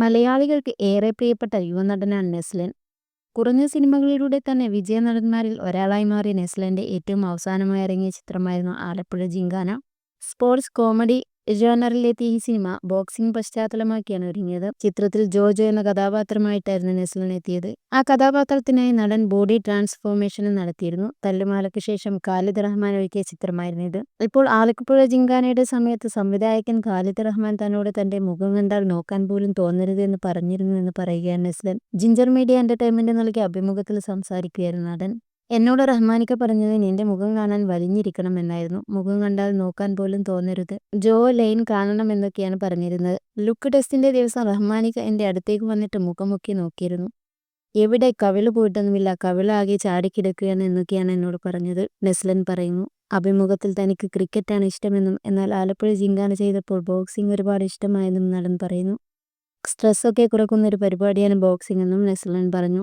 മലയാളികൾക്ക് ഏറെ പ്രിയപ്പെട്ട യുവനടനാണ് നെസ്ലൻ. കുറഞ്ഞ സിനിമകളിലൂടെ തന്നെ വിജയനടന്മാരിൽ ഒരാളായി മാറിയ നെസ്ലന്റെ ഏറ്റവും അവസാനമായി ഇറങ്ങിയ ചിത്രമായിരുന്നു ആലപ്പുഴ ജിങ്കാന. സ്പോർട്സ് കോമഡി ജേണറിലെത്തിയ ഈ സിനിമ ബോക്സിംഗ് പശ്ചാത്തലമാക്കിയാണ് ഒരുങ്ങിയത്. ചിത്രത്തിൽ ജോജോ എന്ന കഥാപാത്രമായിട്ടായിരുന്നു നെസ്ലൻ എത്തിയത്. ആ കഥാപാത്രത്തിനായി നടൻ ബോഡി ട്രാൻസ്ഫോർമേഷനും നടത്തിയിരുന്നു. തല്ലുമാലയ്ക്ക് ശേഷം ഖാലിദ് റഹ്മാൻ ഒരുക്കിയ ചിത്രമായിരുന്നു ഇത്. ഇപ്പോൾ ആലപ്പുഴ ജിങ്കാനയുടെ സമയത്ത് സംവിധായകൻ ഖാലിദ് റഹ്മാൻ തന്നോട് തന്റെ മുഖം കണ്ടാൽ നോക്കാൻ പോലും തോന്നരുത് എന്ന് പറഞ്ഞിരുന്നു എന്ന് പറയുകയാണ് നെസ്ലൻ. ജിഞ്ചർ മീഡിയ എന്റർടൈൻമെന്റ് നൽകിയ അഭിമുഖത്തിൽ സംസാരിക്കുകയായിരുന്നു നടൻ. എന്നോട് റഹ്മാനിക്ക പറഞ്ഞത് നിന്റെ മുഖം കാണാൻ വലിഞ്ഞിരിക്കണം എന്നായിരുന്നു. മുഖം കണ്ടാൽ നോക്കാൻ പോലും തോന്നരുത്. ജോ ലൈൻ കാണണം എന്നൊക്കെയാണ് പറഞ്ഞിരുന്നത്. ലുക്ക് ടെസ്റ്റിന്റെ ദിവസം റഹ്മാനിക്ക എന്റെ അടുത്തേക്ക് വന്നിട്ട് മുഖമൊക്കെ നോക്കിയിരുന്നു. എവിടെ കവിൾ പോയിട്ടൊന്നുമില്ല. കവിളാകെ ചാടിക്കിടക്കുകയാണ് എന്നൊക്കെയാണ് എന്നോട് പറഞ്ഞത്. നെസ്ലൻ പറയുന്നു. അഭിമുഖത്തിൽ തനിക്ക് ക്രിക്കറ്റാണ് ഇഷ്ടമെന്നും എന്നാൽ ആലപ്പുഴ ജിങ്കാന ചെയ്തപ്പോൾ ബോക്സിംഗ് ഒരുപാട് ഇഷ്ടമായെന്നും നടൻ പറയുന്നു. സ്ട്രെസ്സൊക്കെ കുറക്കുന്ന ഒരു പരിപാടിയാണ് ബോക്സിംഗ് എന്നും നെസ്ലൻ പറഞ്ഞു.